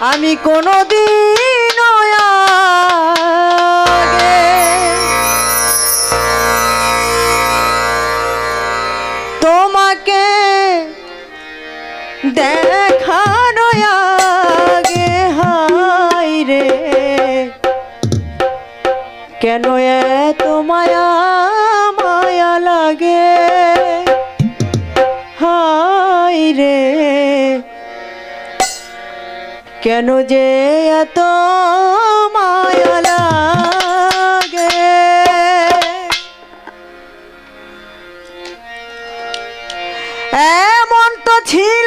আমি কোনো দিন তোমাকে দেখানো আগে হাই রে। কেন এত মায়া মায়া লাগে? হাই রে। কেন যে এত মায়া লাগে? এমন তো ছিল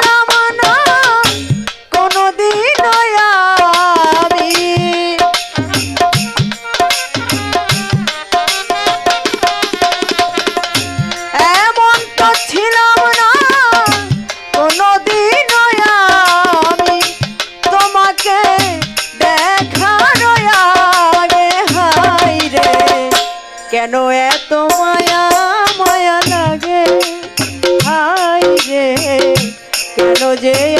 de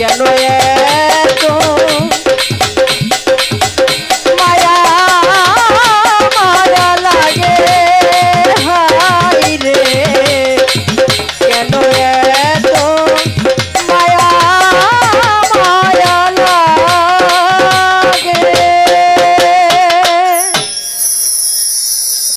কেন